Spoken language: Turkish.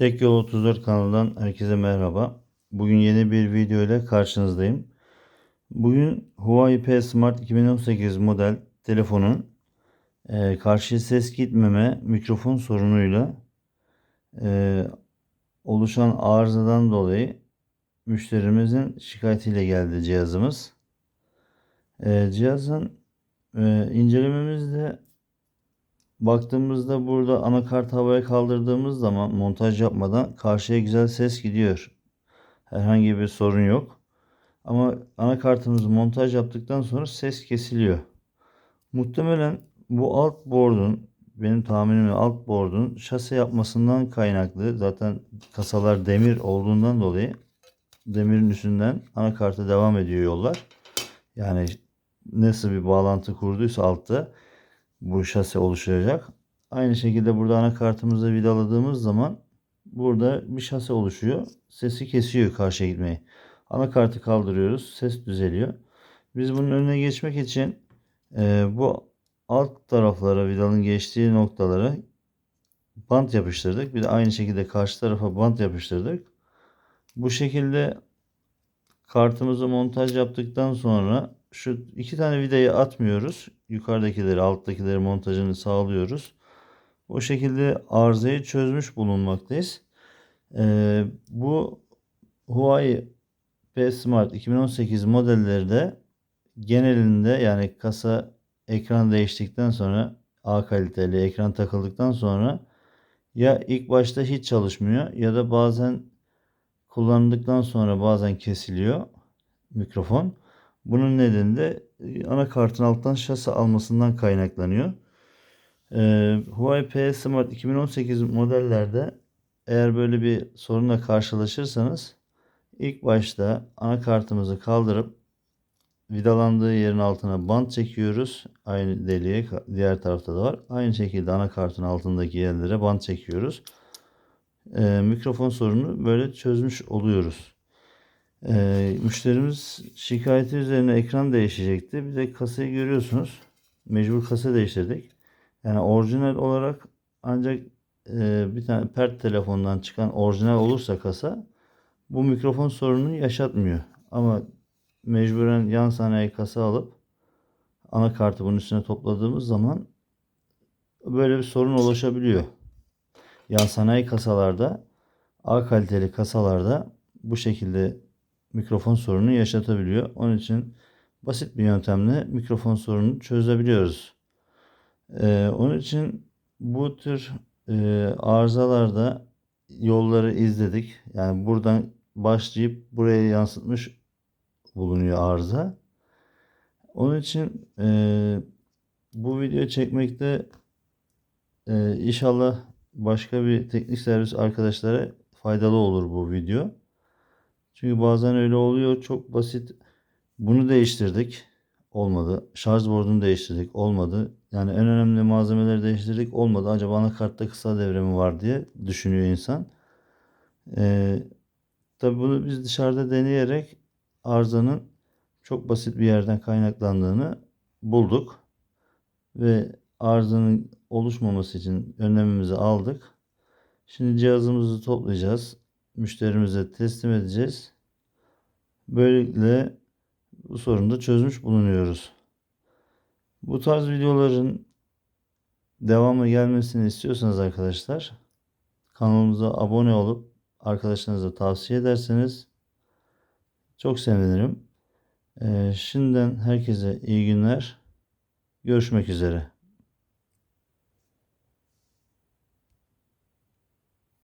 Tek Yol 34 kanalından herkese merhaba. Bugün yeni bir video ile karşınızdayım. Bugün Huawei P Smart 2018 model telefonun e, karşı ses gitmeme mikrofon sorunuyla e, oluşan arızadan dolayı müşterimizin şikayetiyle geldi cihazımız. E, cihazın e, incelememizde Baktığımızda burada anakart havaya kaldırdığımız zaman montaj yapmadan karşıya güzel ses gidiyor. Herhangi bir sorun yok. Ama anakartımızı montaj yaptıktan sonra ses kesiliyor. Muhtemelen bu alt board'un benim tahminimle alt board'un şase yapmasından kaynaklı. Zaten kasalar demir olduğundan dolayı demirin üstünden anakarta devam ediyor yollar. Yani nasıl bir bağlantı kurduysa altta bu şase oluşacak. Aynı şekilde burada anakartımızı vidaladığımız zaman burada bir şase oluşuyor. Sesi kesiyor karşıya gitmeyi. Anakartı kaldırıyoruz. Ses düzeliyor. Biz bunun önüne geçmek için e, bu alt taraflara vidanın geçtiği noktalara bant yapıştırdık. Bir de aynı şekilde karşı tarafa bant yapıştırdık. Bu şekilde kartımızı montaj yaptıktan sonra şu iki tane vidayı atmıyoruz. Yukarıdakileri, alttakileri montajını sağlıyoruz. O şekilde arızayı çözmüş bulunmaktayız. Ee, bu Huawei P Smart 2018 modellerde genelinde yani kasa ekran değiştikten sonra A kaliteli ekran takıldıktan sonra ya ilk başta hiç çalışmıyor ya da bazen kullanıldıktan sonra bazen kesiliyor mikrofon. Bunun nedeni de e, anakartın alttan şase almasından kaynaklanıyor. Ee, Huawei P Smart 2018 modellerde eğer böyle bir sorunla karşılaşırsanız ilk başta anakartımızı kaldırıp vidalandığı yerin altına bant çekiyoruz. Aynı deliğe diğer tarafta da var. Aynı şekilde anakartın altındaki yerlere bant çekiyoruz. Ee, mikrofon sorunu böyle çözmüş oluyoruz. Ee, müşterimiz şikayeti üzerine ekran değişecekti. Bir de kasayı görüyorsunuz. Mecbur kasa değiştirdik. Yani orijinal olarak ancak e, bir tane pert telefondan çıkan orijinal olursa kasa bu mikrofon sorununu yaşatmıyor. Ama mecburen yan sanayi kasa alıp anakartı bunun üstüne topladığımız zaman böyle bir sorun oluşabiliyor. Yan sanayi kasalarda A kaliteli kasalarda bu şekilde mikrofon sorunu yaşatabiliyor. Onun için basit bir yöntemle mikrofon sorununu çözebiliyoruz. Ee, onun için bu tür e, arızalarda yolları izledik. Yani buradan başlayıp buraya yansıtmış bulunuyor arıza. Onun için e, bu video çekmekte e, inşallah başka bir teknik servis arkadaşlara faydalı olur bu video. Çünkü bazen öyle oluyor. Çok basit. Bunu değiştirdik. Olmadı. Şarj bordunu değiştirdik. Olmadı. Yani en önemli malzemeleri değiştirdik. Olmadı. Acaba anakartta kısa devre mi var diye düşünüyor insan. Ee, tabi bunu biz dışarıda deneyerek arızanın çok basit bir yerden kaynaklandığını bulduk. Ve arızanın oluşmaması için önlemimizi aldık. Şimdi cihazımızı toplayacağız müşterimize teslim edeceğiz. Böylelikle bu sorunu da çözmüş bulunuyoruz. Bu tarz videoların devamı gelmesini istiyorsanız arkadaşlar kanalımıza abone olup arkadaşlarınıza tavsiye ederseniz çok sevinirim. Ee, şimdiden herkese iyi günler. Görüşmek üzere.